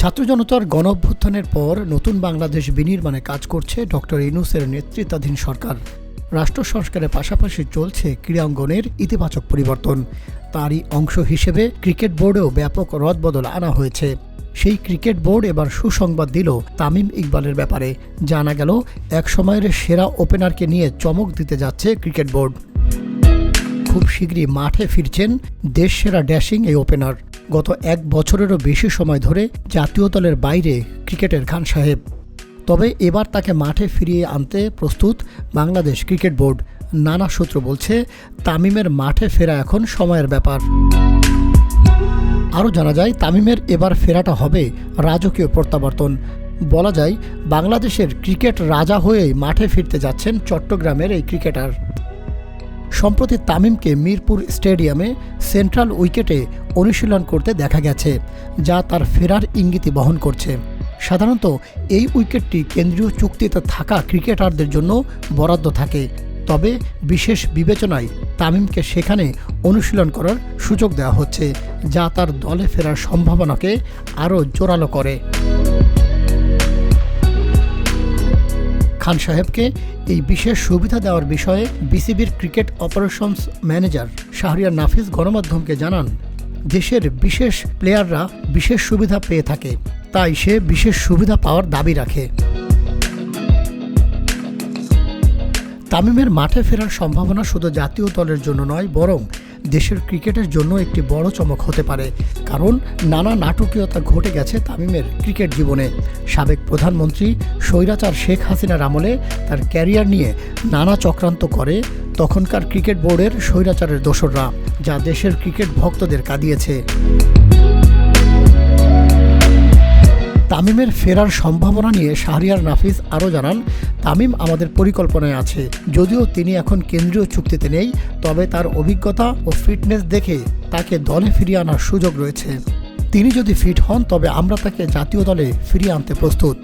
ছাত্র জনতার গণ অভ্যুত্থানের পর নতুন বাংলাদেশ বিনির্মাণে কাজ করছে ডক্টর ইনুসের নেতৃত্বাধীন সরকার। রাষ্ট্র সংস্কারের পাশাপাশি চলছে ক্রীড়াঙ্গনের ইতিবাচক পরিবর্তন। তারই অংশ হিসেবে ক্রিকেট বোর্ডেও ব্যাপক রদবদল আনা হয়েছে। সেই ক্রিকেট বোর্ড এবার সুসংবাদ দিল তামিম ইকবালের ব্যাপারে। জানা গেল এক সময়ের সেরা ওপেনারকে নিয়ে চমক দিতে যাচ্ছে ক্রিকেট বোর্ড। খুব শীঘ্রই মাঠে ফিরছেন দেশ সেরা ড্যাশিং এই ওপেনার। গত এক বছরেরও বেশি সময় ধরে জাতীয় দলের বাইরে ক্রিকেটের খান সাহেব। তবে এবার তাকে মাঠে ফিরিয়ে আনতে প্রস্তুত বাংলাদেশ ক্রিকেট বোর্ড। নানা সূত্র বলছে, তামিমের মাঠে ফেরা এখন সময়ের ব্যাপার। আরও জানা যায়, তামিমের এবার ফেরাটা হবে রাজকীয় প্রত্যাবর্তন। বলা যায়, বাংলাদেশের ক্রিকেট রাজা হয়েই মাঠে ফিরতে যাচ্ছেন চট্টগ্রামের এই ক্রিকেটার। সম্প্রতি তামিমকে মিরপুর স্টেডিয়ামে সেন্ট্রাল উইকেটে অনুশীলন করতে দেখা গেছে, যা তার ফেরার ইঙ্গিতই বহন করছে। সাধারণত এই উইকেটটি কেন্দ্রীয় চুক্তিতে থাকা ক্রিকেটারদের জন্য বরাদ্দ থাকে, তবে বিশেষ বিবেচনায় তামিমকে সেখানে অনুশীলন করার সুযোগ দেওয়া হচ্ছে, যা তার দলে ফেরার সম্ভাবনাকে আরও জোরালো করে। খান সাহেবকে এই বিশেষ সুবিধা দেওয়ার বিষয়ে বিসিবির cricket operations manager Shahriar Nafis গণমাধ্যমকে জানান, দেশের বিশেষ প্লেয়াররা বিশেষ সুবিধা পেয়ে থাকে, তাই সে বিশেষ সুবিধা পাওয়ার দাবি রাখে। তামিমের মাঠে ফেরার সম্ভাবনা শুধু জাতীয় দলের জন্য নয়, বরং দেশের ক্রিকেটের জন্য একটি বড় চমক হতে পারে। কারণ নানা নাটকীয়তা ঘটে গেছে তামিমের ক্রিকেট জীবনে। সাবেক প্রধানমন্ত্রী স্বৈরাচার শেখ হাসিনার আমলে তার ক্যারিয়ার নিয়ে নানা চক্রান্ত করে তখনকার ক্রিকেট বোর্ডের স্বৈরাচারের দোসররা, যা দেশের ক্রিকেট ভক্তদের কাঁদিয়েছে। তামিমের ফেরার সম্ভাবনা নিয়ে শাহরিয়ার নাফিস আরও জানান, তামিম আমাদের পরিকল্পনায় আছে। যদিও তিনি এখন কেন্দ্রীয় চুক্তিতে নেই, তবে তার অভিজ্ঞতা ও ফিটনেস দেখে তাকে দলে ফিরিয়ে আনার সুযোগ রয়েছে। তিনি যদি ফিট হন, তবে আমরা তাকে জাতীয় দলে ফিরিয়ে আনতে প্রস্তুত।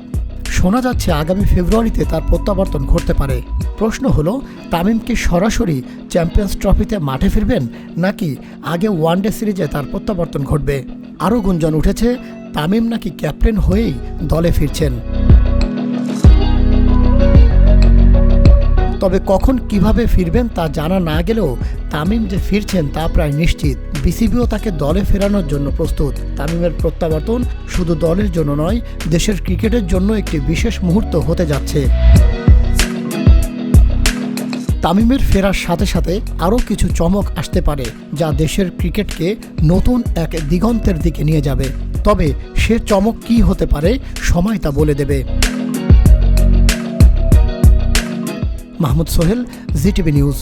শোনা যাচ্ছে আগামী ফেব্রুয়ারিতে তার প্রত্যাবর্তন ঘটতে পারে। প্রশ্ন হলো, তামিম কি সরাসরি চ্যাম্পিয়ন্স ট্রফিতে মাঠে ফিরবেন, নাকি আগে ওয়ানডে সিরিজে তার প্রত্যাবর্তন ঘটবে? আরও গুঞ্জন উঠেছে, তামিম নাকি ক্যাপ্টেন হয়েই দলে ফিরছেন। তবে কখন কীভাবে ফিরবেন তা জানা না গেলেও তামিম যে ফিরছেন তা প্রায় নিশ্চিত। বিসিবিও তাকে দলে ফেরানোর জন্য প্রস্তুত। তামিমের প্রত্যাবর্তন শুধু দলের জন্য নয়, দেশের ক্রিকেটের জন্য একটি বিশেষ মুহূর্ত হতে যাচ্ছে। তামিমের ফেরার সাথে সাথে আরও কিছু চমক আসতে পারে যা দেশের ক্রিকেটকে নতুন এক দিগন্তের দিকে নিয়ে যাবে। তবে সে চমক কি হতে পারে, সময় তা বলে দেবে। Mahmud Sohel, GTV news.